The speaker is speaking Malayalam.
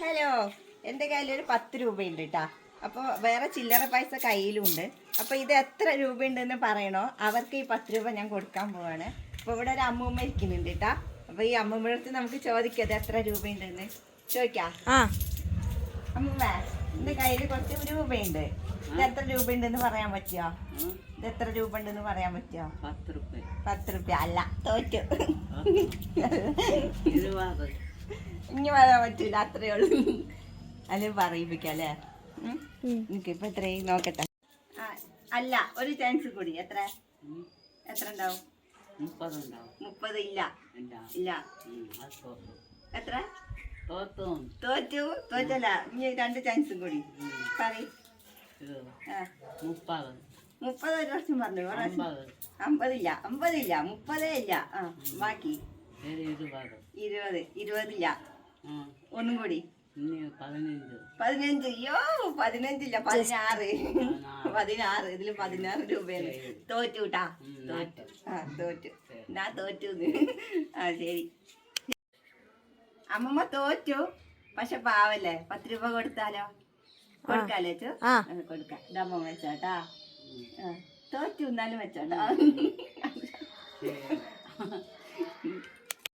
ഹലോ എന്റെ കയ്യിൽ ഒരു പത്ത് രൂപയുണ്ട് കേട്ടാ അപ്പോൾ വേറെ ചില്ലറ പൈസ കയ്യിലുണ്ട്. അപ്പോൾ ഇത് എത്ര രൂപയുണ്ടെന്ന് പറയണോ? അവർക്ക് ഈ പത്ത് രൂപ ഞാൻ കൊടുക്കാൻ പോവാണ്. അപ്പോൾ ഇവിടെ ഒരു അമ്മൂമ്മ ഇരിക്കുന്നുണ്ട് കേട്ടാ അപ്പോൾ ഈ അമ്മൂമ്മയുടെ അടുത്ത് നമുക്ക് ചോദിക്കാം ഇത് എത്ര രൂപയുണ്ടെന്ന്. ചോദിക്കാം. ആ. അമ്മൂമ്മ എന്റെ കയ്യിൽ കുറച്ച് രൂപയുണ്ട്. ഇത് എത്ര രൂപയുണ്ടെന്ന് പറയാൻ പറ്റുമോ ഇത് എത്ര രൂപ ഉണ്ടെന്ന് പറയാൻ പറ്റുമോ പത്ത് രൂപ. പത്ത് രൂപ. അല്ല തോറ്റു. ഇനി വരാൻ പറ്റൂല അത്രേ ഉള്ളൂ. അല്ലെ പറയിപ്പിക്കാം അല്ലേ? ഇപ്പൊ എത്രയും നോക്കട്ടെ. അല്ല ഒരു ചാൻസ് കൂടി. എത്ര. എത്ര ഉണ്ടാവും? മുപ്പത് ഇല്ല. ഇല്ല. എത്ര? തോറ്റു. തോറ്റല്ല ഇനി രണ്ട് ചാൻസും കൂടി. പറയ്. മുപ്പത്. മുപ്പത് ഒരു പ്രാവശ്യം പറഞ്ഞു അമ്പതില്ല അമ്പതില്ല മുപ്പതേ ഇല്ല. ആ ബാക്കി. ഇരുപത്. ഇരുപത് ഇരുപതില്ല. ഒന്നും കൂടി. പതിനഞ്ച്. അയ്യോ പതിനഞ്ചില്ല. പതിനാറ്. പതിനാറ്. ഇതിൽ പതിനാറ് രൂപയാണ്. തോറ്റു കേട്ടാ തോറ്റു. ആ തോറ്റു. ശരി. ഞാൻ തോറ്റു ആ ശരി. അമ്മമ്മ തോറ്റു. പക്ഷെ പാവല്ലേ? പത്ത് രൂപ കൊടുത്താലോ? കൊടുക്കാലോ. കൊടുക്കാം. ഇതമ്മ വെച്ചോട്ടാ ഉം. ആ, തോറ്റു എന്നാലും വെച്ചോട്ടാ.